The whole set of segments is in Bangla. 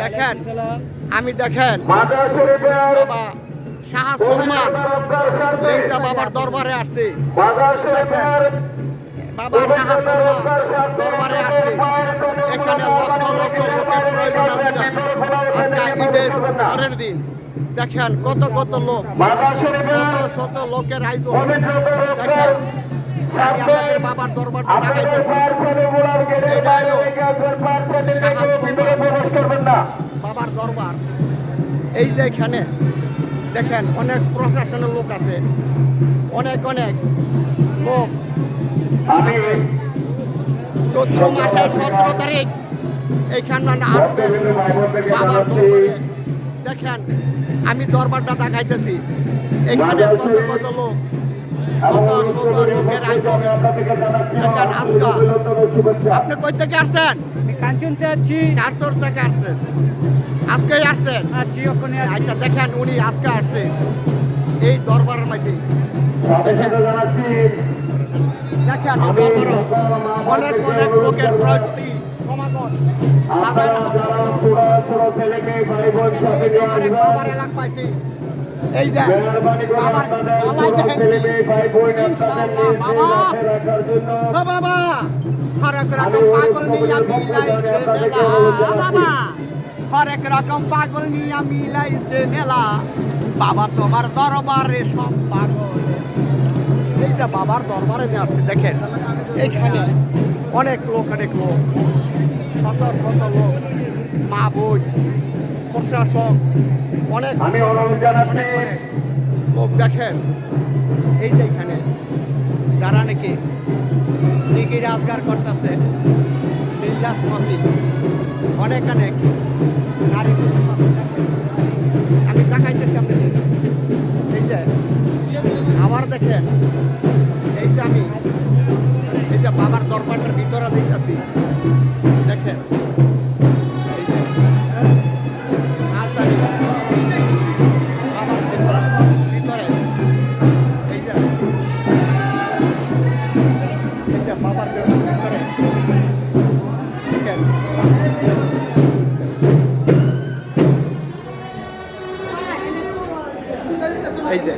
দেখেন, আমি দেখেন, বাবা, শাহ বাবার দরবারে বাবা, শাহ দরবারে এখানে লক্ষ লক্ষ লোকের প্রয়োজন আছে আজকে ঈদের পরের দিন। দেখেন, কত কত লোক, শত শত লোকের আয়োজন। দেখেন বাবার এটা হলো বাবার দরবার। এই যে এখানে দেখেন অনেক প্রশাসনের লোক আছে। অনেক অনেক লোক। চৈত্র মাসের সতেরো তারিখ এইখানে আসবে বাবার দরবারে। দেখেন আমি দরবারটা দেখাইতেছি। এখানে কত কত লোক? শত শত লোকের আয়োজন দেখেন আজকা আপনি কই থেকে আসছেন? কাঞ্চনতে আছি। চারশোর থেকে আসছেন। আজকে আসছেন? আছি ওখানে আচ্ছা দেখেন উনি আজকে আসছে। এই দরবারের মধ্যে দেখেন। দেখেন অনেক অনেক লোকের প্রযুক্তি সমাগম হাজার হাজার। আমার এলাকা পাইছি। এই যে গলায় দেখেন বাবা। বাবা হরেক রকম পাগল নিয়া মিলাইছে মেলা। বাবা হরেক রকম পাগল নিয়া মিলাইছে মেলা। বাবা তোমার দরবারে সব পাগল। এই যে বাবার দরবারে নিয়ে আসছে, দেখেন। এইখানে অনেক লোক অনেক লোক। শত শত লোক, মা বোন। প্রশাসক অনেক লোক দেখেন এই যে এখানে যারা নাকি দিকে রাজগার করতেছে নির্যাস অনেক অনেক নারী। আমি দেখাইতেছি আপনাদের। এই যে আবার দেখেন এই যে আমি এই যে বাবার দরবারটার ভিতরে দিতেছি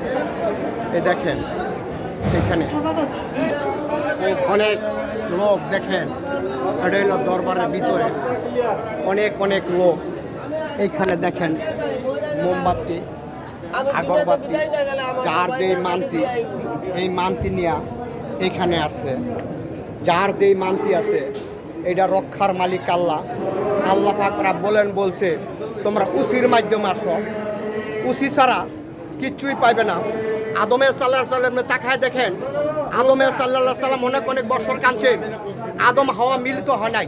যে এই দেখেন, এখানে অনেক লোক দেখেন, এটা দরবারের ভিতরে। অনেক অনেক লোক। এইখানে দেখেন, মোমবাতি, আগরবাতি, যার যে মানতি, এই মানতি নিয়ে এইখানে আসছে যার যেই মানতি আছে এটা রক্ষার মালিক আল্লাহ। আল্লাহ পাকরা বলেন বলছে, তোমরা উসির মাধ্যমে আসো। উসি ছাড়া কিচ্ছুই পাইবে না। আদমের সাল্লাহ সাল্লাম তাকায় দেখেন আদমের সাল্লাহ সাল্লাম অনেক অনেক বছর কাঁদছে। আদম হাওয়া মিলিত হয় নাই।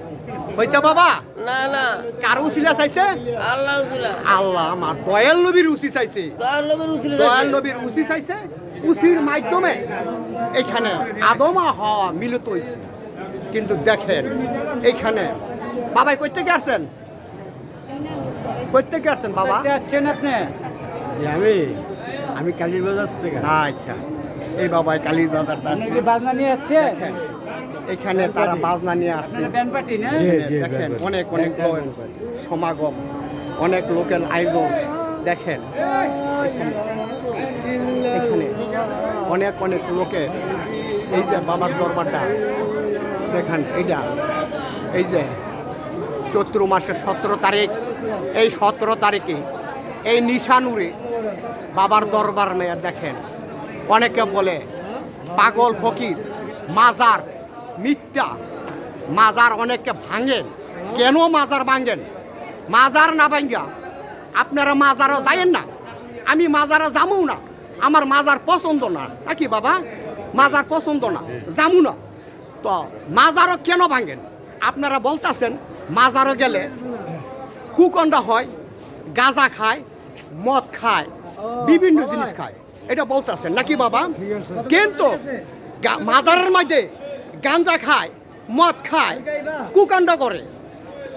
হয়েছে বাবা? না না। কার উসিলা চাইছে? আল্লাহ আল্লাহ আমার দয়াল নবীর উসি চাইছে। দয়াল নবীর উসি চাইছে। উসির মাধ্যমে এখানে আদম আর হাওয়া মিলিত হয়েছে কিন্তু দেখেন এইখানে বাবাই কই থেকে আসছেন? কই থেকে আসছেন বাবা? দেখতে আপনি? আমি আমি কালীর বাজার থেকে আচ্ছা। এই বাবাই কালীর বাজারটা আপনি বাজনা নিয়ে দেখেন এখানে তারা বাজনা নিয়ে আসছে। ব্যান্ড পার্টি না? জি, জি, দেখেন অনেক অনেক লোক সমাগম অনেক লোকের আয়োজন। দেখেন এখানে অনেক অনেক লোকের এই যে বাবার দরবারটা দেখেন এইটা এই যে চৈত্র মাসের সতেরো তারিখ এই সতেরো তারিখে এই নিশানুরে বাবার দরবার মেয়ে, দেখেন। অনেকে বলে, পাগল, ফকির, মাজার, মিথ্যা। মাজার অনেককে ভাঙেন কেন মাজার ভাঙেন? মাজার না ভাঙ্গা আপনারা মাজারও যাইয়েন না। আমি মাজারে যামু না। আমার মাজার পছন্দ না। নাকি বাবা? মাজার পছন্দ না। যামু না। তো মাজারও কেন ভাঙেন? আপনারা বলতেছেন, মাজারও গেলে কুকন্ডা হয়, গাঁজা খায়, মদ খায়। বিভিন্ন জিনিস খায়। এটা বলতেছেন। নাকি বাবা? কিন্তু মাজারের মধ্যে গাঁজা খায় মদ খায় কুকাণ্ড করে।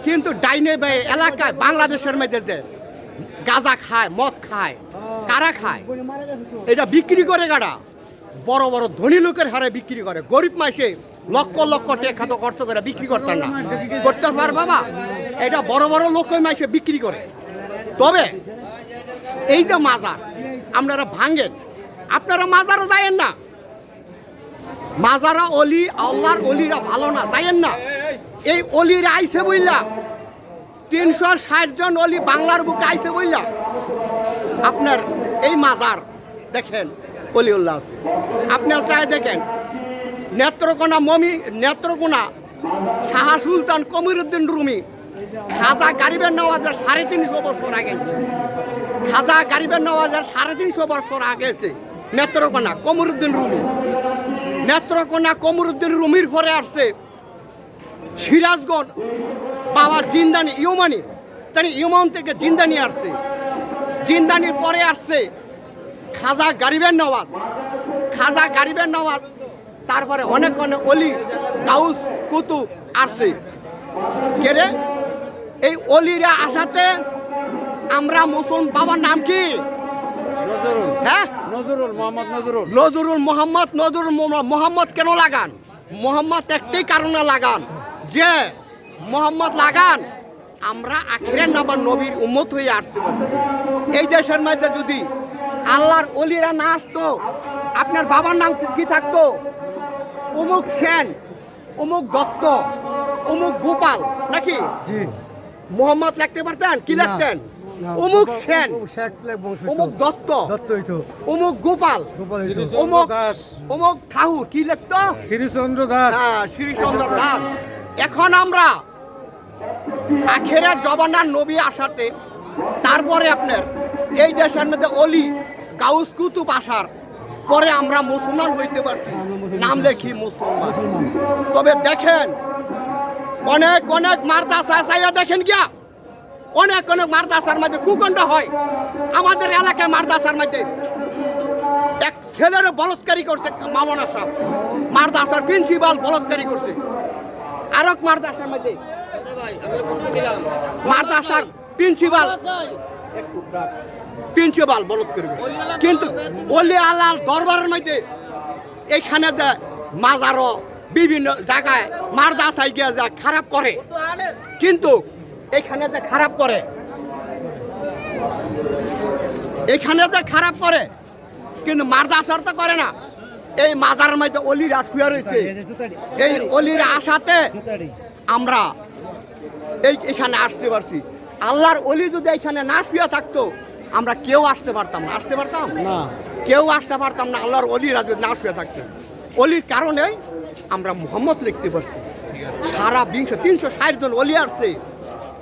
কিন্তু ডাইনে বে এলাকায় বাংলাদেশের মধ্যে যে গাঁজা খায় মদ খায় কারা খায় এটা বিক্রি করে গাড়া বড় বড় ধনী লোকের হারে বিক্রি করে। গরিব মাসে লক্ষ লক্ষ টাকা তো খরচ করে বিক্রি করতেন না। করতে পার বাবা? এটা বড় বড় লোকই মাসে বিক্রি করে। তবে এই যে মাজার, আপনারা ভাঙেন। আপনারা মাজারও যায়েন না। মাজারা অলি, আল্লাহর অলিরা ভালো না, যায়েন না। এই অলিরা আইসে বইলা, তিনশো ষাট জন অলি বাংলার বুকে আইসে বইলা। আপনার এই মাজার, দেখেন, অলিউল্লাহ আছে। আপনার চাই দেখেন, নেত্রকোনা মমি, নেত্রকোনা শাহ সুলতান কমিরুদ্দিন রুমি খাজা গারিবের নওয়াজের সাড়ে তিনশো বছর আগে। খাজা গারিবের নওয়াজের সাড়ে তিনশো বছর আগে এসে নেত্রকোনা কমরুদ্দিন রুমি। নেত্রকোনা কমরুদ্দিন রুমির পরে আসছে সিরাজগঞ্জ বাবা জিন্দানি ইউমানি। তানি ইউমান থেকে জিন্দানি আসছে। জিন্দানির পরে আসছে খাজা গারিবের নওয়াজ। খাজা গারিবের নওয়াজ, তারপরে অনেক অনেক অলি গাউস কুতুব আসছে। কেরে? এই অলিরা আসাতে আমরা মুসলমান বাবার নাম কি? নজরুল। হ্যাঁ? নজরুল মোহাম্মদ নজরুল। নজরুল মোহাম্মদ নজরুল মোহাম্মদ- কেন লাগান? মোহাম্মদ একটাই কারণে লাগান। যে মোহাম্মদ লাগান আমরা আখিরের নাবার নবীর উম্মত হয়ে আসতে পারছি। এই দেশের মধ্যে যদি আল্লাহর অলিরা না আসতো আপনার বাবার নাম কি থাকতো? অমুক সেন অমুক দত্ত অমুক গোপাল নাকি? জি। মোহাম্মদ লিখতে পারতেন? কি লিখতেন? অমুক সেন। অমুক দত্ত। অমুক গোপাল। গোপাল অমুক অমুক ঠাকুর কি লিখতো? শ্রীচন্দ্র দাস। হ্যাঁ শ্রীচন্দ্র দাস। এখন আমরা আখেরা জবানার নবী আসাতে তারপরে আপনার এই দেশের মধ্যে অলি গাউস কুতুব আসার পরে আমরা মুসলমান হইতে পারছি। নাম। লেখি মুসলমান। তবে দেখেন অনেক অনেক চাইয়া দেখেন গিয়া। অনেক অনেক মারদাসার মধ্যে কুকণ্ড হয়। আমাদের এলাকায় মারদাসার মধ্যে এক ছেলের বলৎকারী করছে মামনা সাহেব মারদাসার প্রিন্সিপাল বলৎকারী করছে। আরক মারদাসার মধ্যে মারদাসার প্রিন্সিপাল প্রিন্সিপাল বলৎকারী করছে। কিন্তু অলি আল্লাহ দরবারের মধ্যে এইখানে যে মাজারও বিভিন্ন জায়গায় মারদাসাই গিয়ে যা খারাপ করে। কিন্তু এখানে যে খারাপ করে। এখানে যে খারাপ করে কিন্তু মারদাসার তো করে না। এই মাজারের মধ্যে অলিরা শুয়ে রয়েছে। এই অলিরা আসাতে আমরা এই এখানে আসতে পারছি। আল্লাহর অলি যদি এখানে না শুয়ে থাকতো আমরা কেউ আসতে পারতাম না। আসতে পারতাম? না। কেউ আসতে পারতাম না আল্লাহর অলিরা যদি না শুয়ে থাকতেন অলির কারণে আমরা মোহাম্মদ লিখতে পারছি। সারা বিংশ তিনশো ষাট জন অলি আসছে।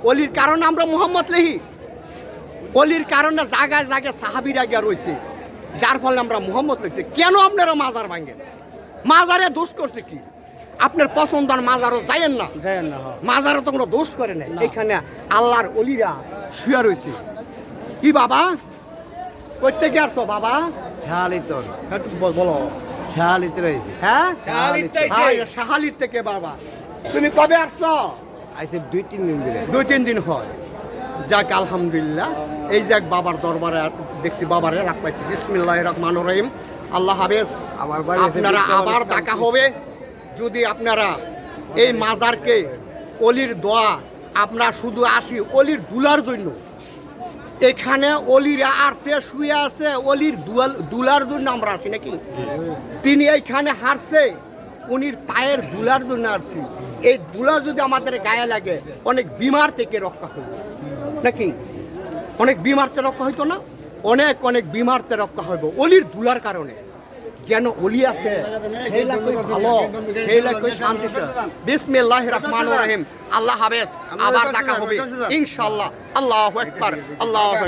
অলির কারণে আমরা মোহাম্মদ লিখি অলির কারণে জায়গায় জায়গায় সাহাবিরা গিয়া রয়েছে যার ফলে আমরা মোহাম্মদ লিখছি কেন আপনারা মাজার ভাঙেন? মাজারে দোষ করছে কি? আপনার পছন্দার মাজারও যাইয়েন না। না হ্যাঁ। মাজারও তো কোনো দোষ করে না। এখানে আল্লাহর অলিরা শুয়ে রয়েছে কি বাবা? প্রত্যেকে আসছো বাবা? একটু বল- রয়েছে হ্যাঁ? শাহালিত হ্যাঁ, থেকে বাবা। তুমি কবে আসছো? আইসে দুই তিন দিন ধরে। দুই তিন দিন হয় যাক আলহামদুলিল্লাহ। এই যাক বাবার দরবারে দেখছি বাবারে রাখ পাইছি। বিসমিল্লাহ রহমান রহিম। আল্লাহ হাফেজ। আমার আপনারা আবার দেখা হবে। যদি আপনারা এই মাজারকে অলির দোয়া আমরা শুধু আসি অলির দুলার জন্য। এখানে অলিরা আসছে শুয়ে আছে অলির দুয়াল দুলার জন্য আমরা আসি নাকি? তিনি এইখানে হারছে উনির পায়ের দুলার জন্য আসছি। এই দুলা যদি আমাদের গায়ে লাগে অনেক বিমার থেকে রক্ষা হবে নাকি? অনেক বিমার থেকে রক্ষা হইতো না? অনেক অনেক বিমার থেকে রক্ষা হইব। অলির দুলার কারণে। যেন অলি আছে ভালো শান্তি বিসমিল্লাহ রহমান রহিম। আল্লাহ হাফেজ। আবার দেখা হবে। ইনশাআল্লাহ। আল্লাহু আল্লাহু